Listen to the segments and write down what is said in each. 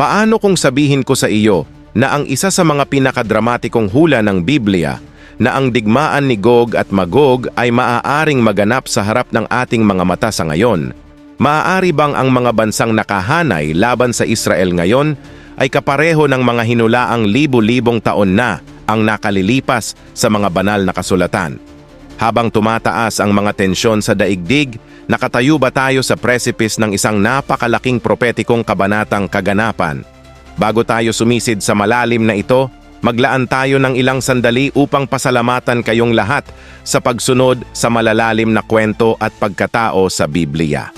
Paano kung sabihin ko sa iyo na ang isa sa mga pinakadramatikong hula ng Biblia na ang digmaan ni Gog at Magog ay maaaring maganap sa harap ng ating mga mata sa ngayon? Maaari bang ang mga bansang nakahanay laban sa Israel ngayon ay kapareho ng mga hinulaang libu-libong taon na ang nakalilipas sa mga banal na kasulatan? Habang tumataas ang mga tensyon sa daigdig, nakatayo ba tayo sa precipice ng isang napakalaking propetikong kabanatang kaganapan? Bago tayo sumisid sa malalim na ito, maglaan tayo ng ilang sandali upang pasalamatan kayong lahat sa pagsunod sa malalalim na kwento at pagkatao sa Biblia.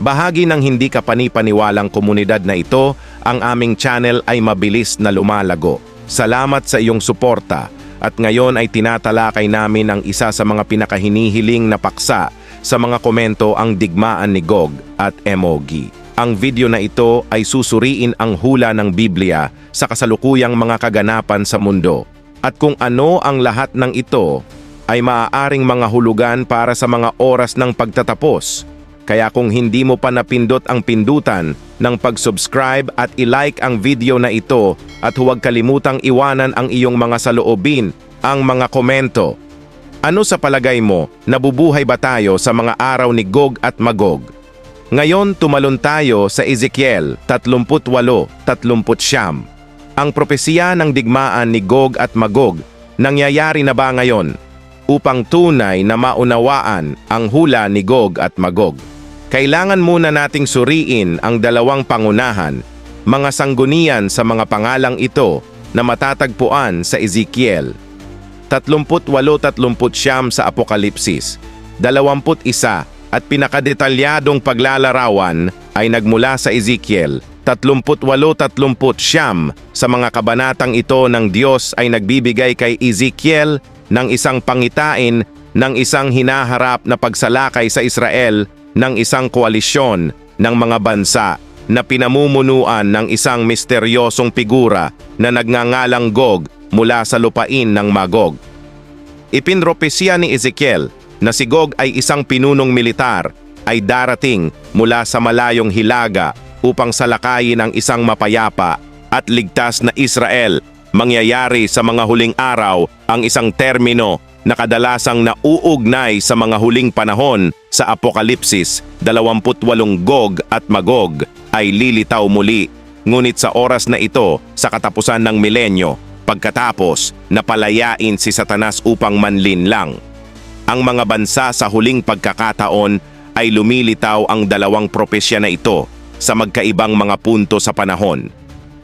Bahagi ng hindi kapanipaniwalang komunidad na ito, ang aming channel ay mabilis na lumalago. Salamat sa iyong suporta at ngayon ay tinatalakay namin ang isa sa mga pinakahinihiling na paksa sa mga komento ang digmaan ni Gog at Emogi. Ang video na ito ay susuriin ang hula ng Biblia sa kasalukuyang mga kaganapan sa mundo at kung ano ang lahat ng ito ay maaaring mga hulugan para sa mga oras ng pagtatapos. Kaya kung hindi mo pa napindot ang pindutan ng pag-subscribe at i-like ang video na ito at huwag kalimutang iwanan ang iyong mga saloobin, ang mga komento. Ano sa palagay mo, nabubuhay ba tayo sa mga araw ni Gog at Magog? Ngayon tumalon tayo sa Ezekiel 38-30 Ang propesiya ng digmaan ni Gog at Magog, nangyayari na ba ngayon? Upang tunay na maunawaan ang hula ni Gog at Magog. Kailangan muna nating suriin ang dalawang pangunahan, mga sanggunian sa mga pangalang ito na matatagpuan sa Ezekiel 38-39 sa Apokalipsis, 21 at pinakadetalyadong paglalarawan ay nagmula sa Ezekiel. 38-39 sa mga kabanatang ito ng Diyos ay nagbibigay kay Ezekiel ng isang pangitain ng isang hinaharap na pagsalakay sa Israel ng isang koalisyon ng mga bansa na pinamumunuan ng isang misteryosong figura na nagngangalang Gog mula sa lupain ng Magog. Ipinropesya ni Ezekiel na si Gog ay isang pinunong militar ay darating mula sa malayong hilaga upang salakayin ang isang mapayapa at ligtas na Israel. Mangyayari sa mga huling araw ang isang termino na kadalasang nauugnay sa mga huling panahon sa Apokalipsis, 28 Gog at Magog ay lilitaw muli. Ngunit sa oras na ito, sa katapusan ng milenyo, pagkatapos napalayain si Satanas upang manlin lang. Ang mga bansa sa huling pagkakataon ay lumilitaw ang dalawang propesya na ito sa magkaibang mga punto sa panahon.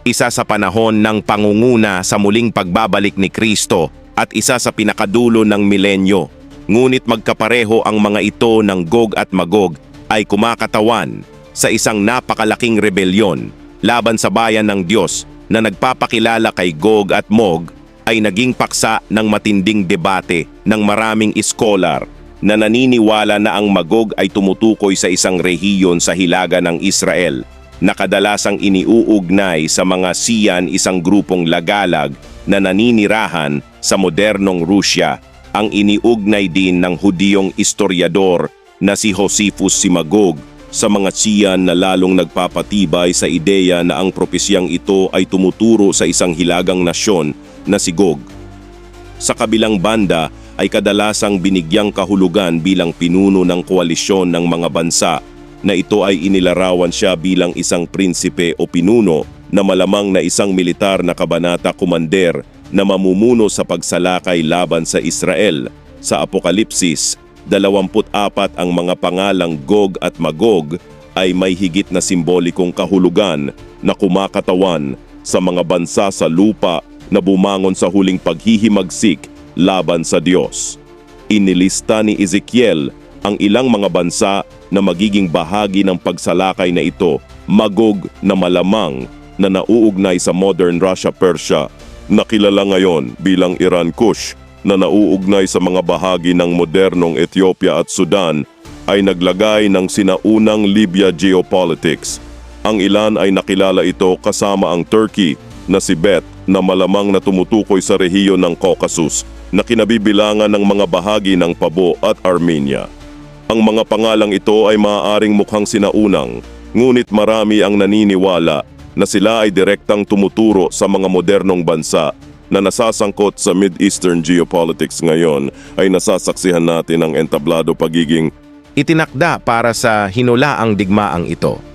Isa sa panahon ng pangunguna sa muling pagbabalik ni Kristo at isa sa pinakadulo ng milenyo. Ngunit magkapareho ang mga ito ng Gog at Magog ay kumakatawan sa isang napakalaking rebelyon laban sa bayan ng Diyos na nagpapakilala kay Gog at Mog ay naging paksa ng matinding debate ng maraming iskolar na naniniwala na ang Magog ay tumutukoy sa isang rehiyon sa hilaga ng Israel na kadalasang iniuugnay sa mga Siyan isang grupong lagalag na naninirahan sa modernong Rusya. Ang iniugnay din ng Hudiyong historiador na si Josephus Simagog sa mga Siyan na lalong nagpapatibay sa ideya na ang propesyang ito ay tumuturo sa isang hilagang nasyon na si Gog. Sa kabilang banda ay kadalasang binigyang kahulugan bilang pinuno ng koalisyon ng mga bansa na ito ay inilarawan siya bilang isang prinsipe o pinuno na malamang na isang militar na kabanata kumander na mamumuno sa pagsalakay laban sa Israel. Sa Apokalipsis, 24 ang mga pangalang Gog at Magog ay may higit na simbolikong kahulugan na kumakatawan sa mga bansa sa lupa na bumangon sa huling paghihimagsik laban sa Diyos. Inilista ni Ezekiel ang ilang mga bansa na magiging bahagi ng pagsalakay na ito, magog na malamang na nauugnay sa modern Russia-Persia na kilala ngayon bilang Iran Kush na nauugnay sa mga bahagi ng modernong Ethiopia at Sudan ay naglagay ng sinaunang Libya geopolitics. Ang ilan ay nakilala ito kasama ang Turkey na si Bet na malamang na tumutukoy sa rehiyon ng Caucasus na kinabibilangan ng mga bahagi ng Pabo at Armenia. Ang mga pangalang ito ay maaaring mukhang sinaunang, ngunit marami ang naniniwala na sila ay direktang tumuturo sa mga modernong bansa na nasasangkot sa Mid-Eastern geopolitics ngayon ay nasasaksihan natin ang entablado pagiging Itinakda para sa hinulaang digmaang ito.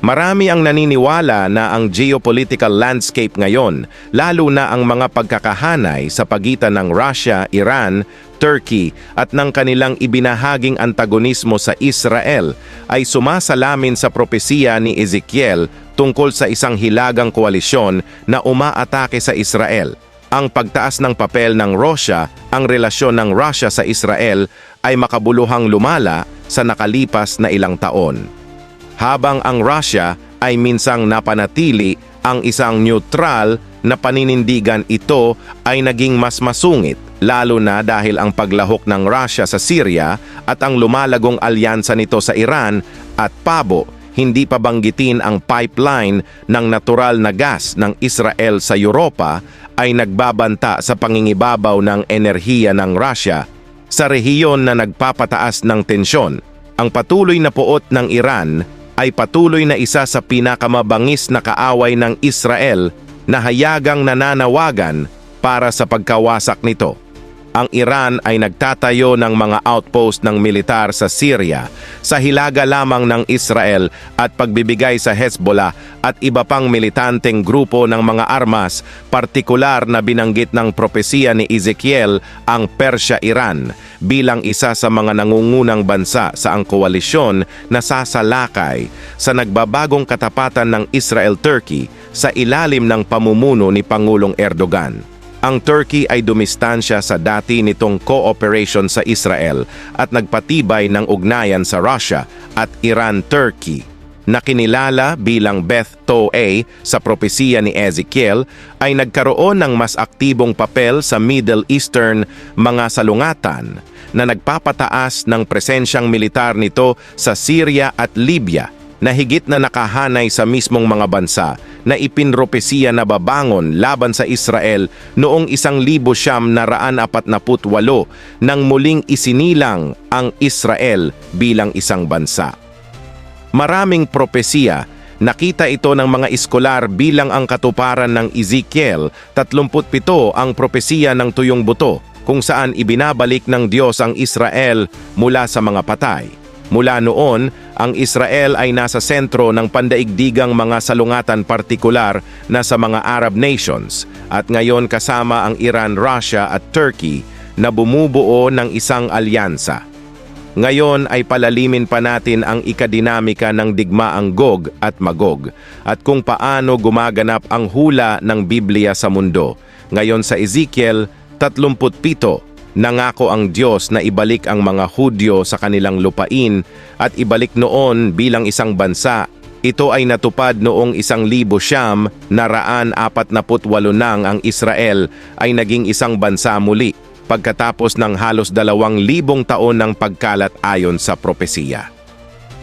Marami ang naniniwala na ang geopolitical landscape ngayon, lalo na ang mga pagkakahanay sa pagitan ng Russia, Iran, Turkey at ng kanilang ibinahaging antagonismo sa Israel ay sumasalamin sa propesiya ni Ezekiel tungkol sa isang hilagang koalisyon na umaatake sa Israel. Ang pagtaas ng papel ng Russia, ang relasyon ng Russia sa Israel ay makabuluhang lumala sa nakalipas na ilang taon habang ang Russia ay minsang napanatili ang isang neutral na paninindigan ito ay naging mas masungit lalo na dahil ang paglahok ng Russia sa Syria at ang lumalagong alyansa nito sa Iran at Pabo hindi pa banggitin ang pipeline ng natural na gas ng Israel sa Europa ay nagbabanta sa pangingibabaw ng enerhiya ng Russia sa rehiyon na nagpapataas ng tensyon. Ang patuloy na puot ng Iran ay patuloy na isa sa pinakamabangis na kaaway ng Israel na hayagang nananawagan para sa pagkawasak nito. Ang Iran ay nagtatayo ng mga outpost ng militar sa Syria sa hilaga lamang ng Israel at pagbibigay sa Hezbollah at iba pang militanteng grupo ng mga armas, partikular na binanggit ng propesiya ni Ezekiel ang Persya-Iran bilang isa sa mga nangungunang bansa sa ang koalisyon na sasalakay sa nagbabagong katapatan ng Israel-Turkey sa ilalim ng pamumuno ni Pangulong Erdogan. Ang Turkey ay dumistansya sa dati nitong cooperation sa Israel at nagpatibay ng ugnayan sa Russia at Iran-Turkey na kinilala bilang Beth Toe sa propesiya ni Ezekiel ay nagkaroon ng mas aktibong papel sa Middle Eastern mga salungatan na nagpapataas ng presensyang militar nito sa Syria at Libya na higit na nakahanay sa mismong mga bansa na ipinropesiya na babangon laban sa Israel noong isang libo siyam na raan apat na putwalo nang muling isinilang ang Israel bilang isang bansa. Maraming propesiya, nakita ito ng mga iskolar bilang ang katuparan ng Ezekiel, 37 ang propesiya ng tuyong buto, kung saan ibinabalik ng Diyos ang Israel mula sa mga patay. Mula noon, ang Israel ay nasa sentro ng pandaigdigang mga salungatan partikular na sa mga Arab nations at ngayon kasama ang Iran, Russia at Turkey na bumubuo ng isang alyansa. Ngayon ay palalimin pa natin ang ikadinamika ng digmaang Gog at Magog at kung paano gumaganap ang hula ng Biblia sa mundo. Ngayon sa Ezekiel 37, nangako ang Diyos na ibalik ang mga Hudyo sa kanilang lupain at ibalik noon bilang isang bansa. Ito ay natupad noong isang libo siyam na raan apat na putwalo nang ang Israel ay naging isang bansa muli pagkatapos ng halos dalawang libong taon ng pagkalat ayon sa propesiya.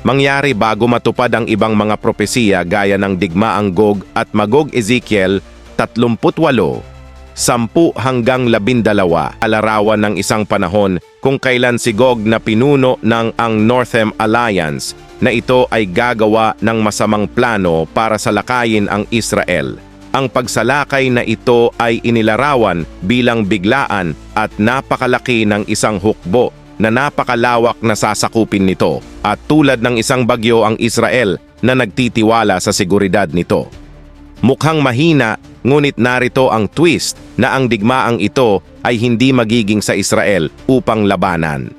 Mangyari bago matupad ang ibang mga propesiya gaya ng digmaang Gog at Magog Ezekiel 38 sampu hanggang labindalawa alarawan ng isang panahon kung kailan si Gog na pinuno ng ang Northern Alliance na ito ay gagawa ng masamang plano para salakayin ang Israel. Ang pagsalakay na ito ay inilarawan bilang biglaan at napakalaki ng isang hukbo na napakalawak na sasakupin nito at tulad ng isang bagyo ang Israel na nagtitiwala sa seguridad nito. Mukhang mahina, ngunit narito ang twist na ang digmaang ito ay hindi magiging sa Israel upang labanan.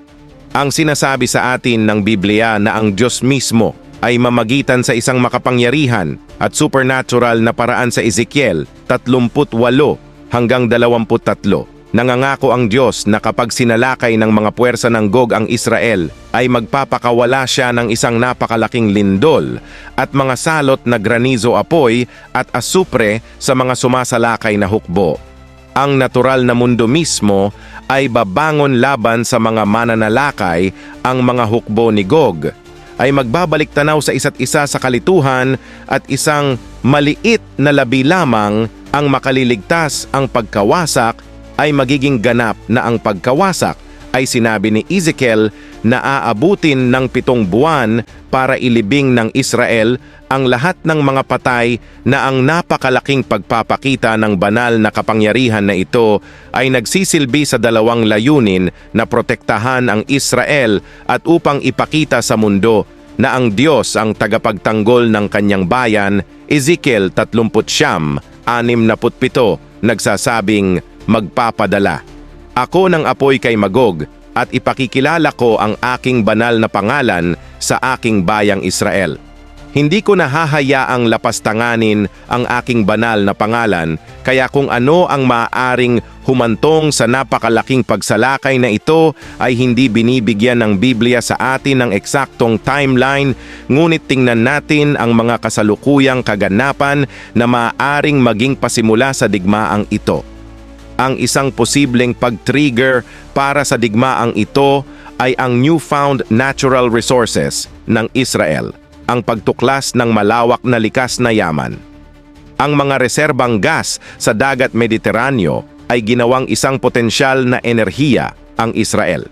Ang sinasabi sa atin ng Biblia na ang Diyos mismo ay mamagitan sa isang makapangyarihan at supernatural na paraan sa Ezekiel 38 hanggang 23. Nangangako ang Diyos na kapag sinalakay ng mga puwersa ng Gog ang Israel, ay magpapakawala siya ng isang napakalaking lindol at mga salot na granizo apoy at asupre sa mga sumasalakay na hukbo. Ang natural na mundo mismo ay babangon laban sa mga mananalakay ang mga hukbo ni Gog ay magbabalik tanaw sa isa't isa sa kalituhan at isang maliit na labi lamang ang makaliligtas ang pagkawasak ay magiging ganap na ang pagkawasak ay sinabi ni Ezekiel na aabutin ng pitong buwan para ilibing ng Israel ang lahat ng mga patay na ang napakalaking pagpapakita ng banal na kapangyarihan na ito ay nagsisilbi sa dalawang layunin na protektahan ang Israel at upang ipakita sa mundo na ang Diyos ang tagapagtanggol ng kanyang bayan, Ezekiel 30, 67, nagsasabing magpapadala. Ako ng apoy kay Magog at ipakikilala ko ang aking banal na pangalan sa aking bayang Israel. Hindi ko nahahayaang lapastanganin ang aking banal na pangalan, kaya kung ano ang maaaring humantong sa napakalaking pagsalakay na ito ay hindi binibigyan ng Biblia sa atin ng eksaktong timeline, ngunit tingnan natin ang mga kasalukuyang kaganapan na maaaring maging pasimula sa digmaang ito. Ang isang posibleng pag-trigger para sa digmaang ito ay ang newfound natural resources ng Israel, ang pagtuklas ng malawak na likas na yaman. Ang mga reserbang gas sa dagat Mediteraneo ay ginawang isang potensyal na enerhiya ang Israel.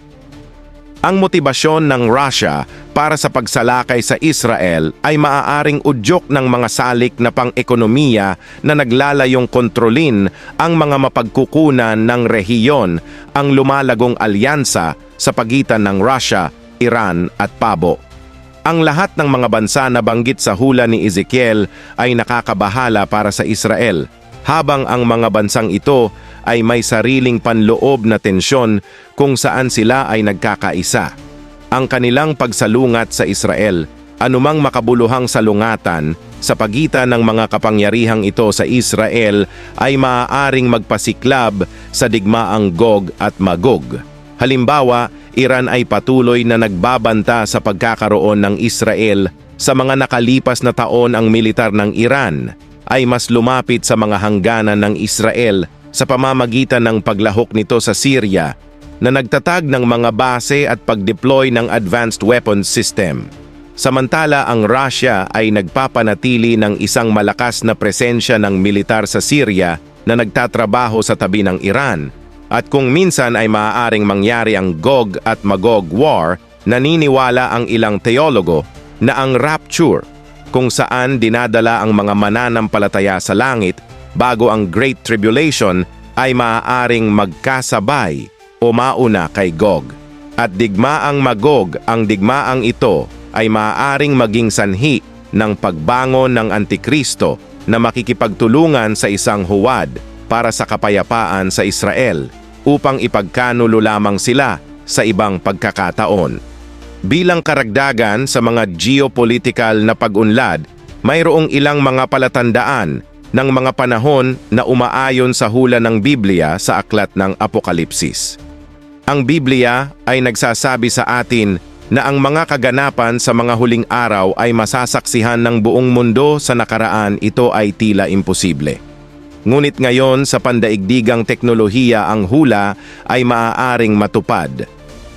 Ang motibasyon ng Russia para sa pagsalakay sa Israel ay maaaring udyok ng mga salik na pang-ekonomiya na naglalayong kontrolin ang mga mapagkukunan ng rehiyon ang lumalagong alyansa sa pagitan ng Russia, Iran at Pabo. Ang lahat ng mga bansa na banggit sa hula ni Ezekiel ay nakakabahala para sa Israel, habang ang mga bansang ito ay may sariling panloob na tensyon kung saan sila ay nagkakaisa. Ang kanilang pagsalungat sa Israel, anumang makabuluhang salungatan sa pagitan ng mga kapangyarihang ito sa Israel ay maaaring magpasiklab sa digmaang Gog at Magog. Halimbawa, Iran ay patuloy na nagbabanta sa pagkakaroon ng Israel sa mga nakalipas na taon ang militar ng Iran ay mas lumapit sa mga hangganan ng Israel sa pamamagitan ng paglahok nito sa Syria na nagtatag ng mga base at pag-deploy ng advanced weapons system. Samantala ang Russia ay nagpapanatili ng isang malakas na presensya ng militar sa Syria na nagtatrabaho sa tabi ng Iran. At kung minsan ay maaaring mangyari ang Gog at Magog War, naniniwala ang ilang teologo na ang rapture, kung saan dinadala ang mga mananampalataya sa langit bago ang Great Tribulation ay maaaring magkasabay o mauna kay Gog. At digmaang Magog ang digmaang ito ay maaaring maging sanhi ng pagbangon ng Antikristo na makikipagtulungan sa isang huwad para sa kapayapaan sa Israel upang ipagkanulo lamang sila sa ibang pagkakataon. Bilang karagdagan sa mga geopolitical na pag-unlad, mayroong ilang mga palatandaan ng mga panahon na umaayon sa hula ng Biblia sa aklat ng Apokalipsis. Ang Biblia ay nagsasabi sa atin na ang mga kaganapan sa mga huling araw ay masasaksihan ng buong mundo sa nakaraan ito ay tila imposible. Ngunit ngayon sa pandaigdigang teknolohiya ang hula ay maaaring matupad.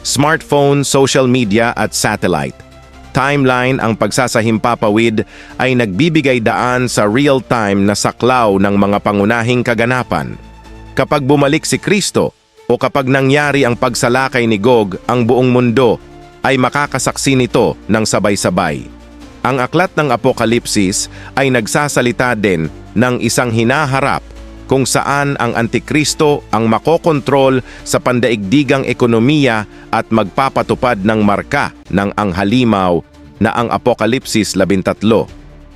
Smartphone, social media at satellite timeline ang pagsasahimpapawid ay nagbibigay daan sa real-time na saklaw ng mga pangunahing kaganapan. Kapag bumalik si Kristo o kapag nangyari ang pagsalakay ni Gog, ang buong mundo ay makakasaksi nito ng sabay-sabay. Ang aklat ng Apokalipsis ay nagsasalita din ng isang hinaharap kung saan ang Antikristo ang makokontrol sa pandaigdigang ekonomiya at magpapatupad ng marka ng ang halimaw na ang Apokalipsis 13.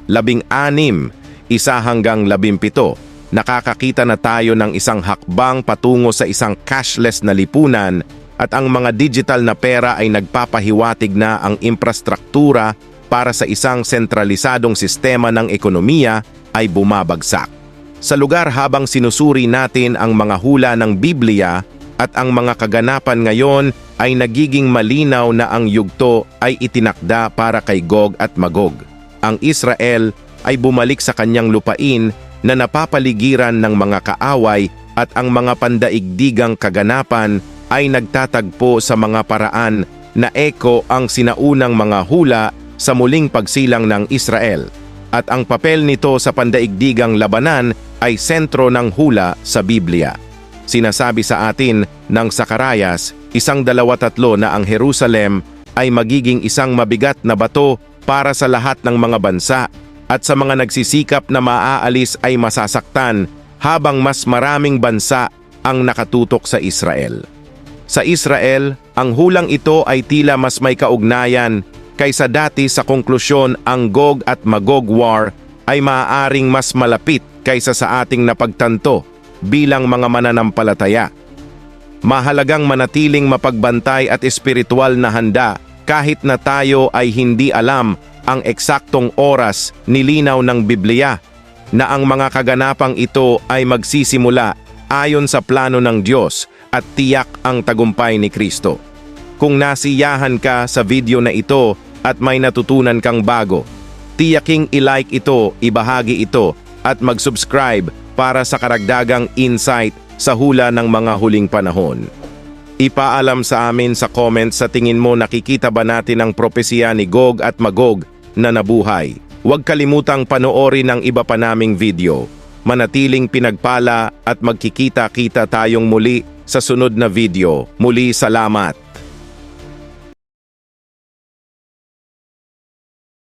Labing anim, isa hanggang labimpito, nakakakita na tayo ng isang hakbang patungo sa isang cashless na lipunan at ang mga digital na pera ay nagpapahiwatig na ang infrastruktura para sa isang sentralisadong sistema ng ekonomiya ay bumabagsak sa lugar habang sinusuri natin ang mga hula ng Biblia at ang mga kaganapan ngayon ay nagiging malinaw na ang yugto ay itinakda para kay Gog at Magog. Ang Israel ay bumalik sa kanyang lupain na napapaligiran ng mga kaaway at ang mga pandaigdigang kaganapan ay nagtatagpo sa mga paraan na eko ang sinaunang mga hula sa muling pagsilang ng Israel. At ang papel nito sa pandaigdigang labanan ay sentro ng hula sa Biblia. Sinasabi sa atin ng Sakarayas, isang dalawa na ang Jerusalem ay magiging isang mabigat na bato para sa lahat ng mga bansa at sa mga nagsisikap na maaalis ay masasaktan habang mas maraming bansa ang nakatutok sa Israel. Sa Israel, ang hulang ito ay tila mas may kaugnayan kaysa dati sa konklusyon ang Gog at Magog War ay maaaring mas malapit kaysa sa ating napagtanto bilang mga mananampalataya. Mahalagang manatiling mapagbantay at espiritual na handa kahit na tayo ay hindi alam ang eksaktong oras nilinaw ng Biblia na ang mga kaganapang ito ay magsisimula ayon sa plano ng Diyos at tiyak ang tagumpay ni Kristo. Kung nasiyahan ka sa video na ito at may natutunan kang bago, tiyaking i-like ito, ibahagi ito at mag-subscribe para sa karagdagang insight sa hula ng mga huling panahon. Ipaalam sa amin sa comments sa tingin mo nakikita ba natin ang propesya ni Gog at Magog na nabuhay. Huwag kalimutang panoorin ang iba pa naming video. Manatiling pinagpala at magkikita-kita tayong muli sa sunod na video. Muli salamat.